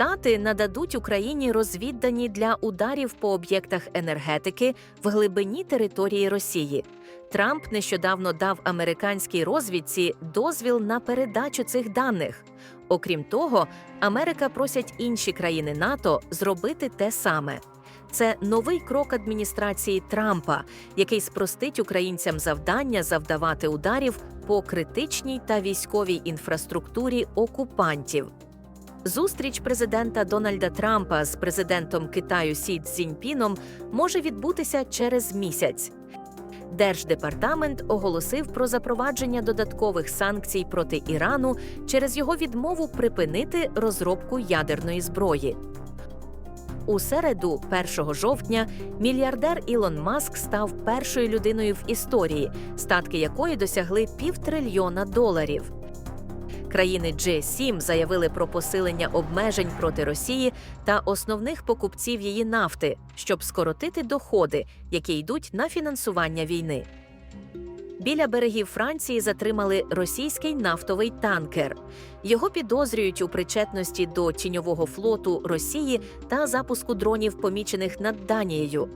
Штати нададуть Україні розвіддані для ударів по об'єктах енергетики в глибині території Росії. Трамп нещодавно дав американській розвідці дозвіл на передачу цих даних. Окрім того, Америка просять інші країни НАТО зробити те саме. Це новий крок адміністрації Трампа, який спростить українцям завдання завдавати ударів по критичній та військовій інфраструктурі окупантів. Зустріч президента Дональда Трампа з президентом Китаю Сі Цзіньпіном може відбутися через місяць. Держдепартамент оголосив про запровадження додаткових санкцій проти Ірану через його відмову припинити розробку ядерної зброї. У середу, 1 жовтня, мільярдер Ілон Маск став першою людиною в історії, статки якої досягли півтрильйона доларів. Країни G7 заявили про посилення обмежень проти Росії та основних покупців її нафти, щоб скоротити доходи, які йдуть на фінансування війни. Біля берегів Франції затримали російський нафтовий танкер. Його підозрюють у причетності до тіньового флоту Росії та запуску дронів, помічених над Данією.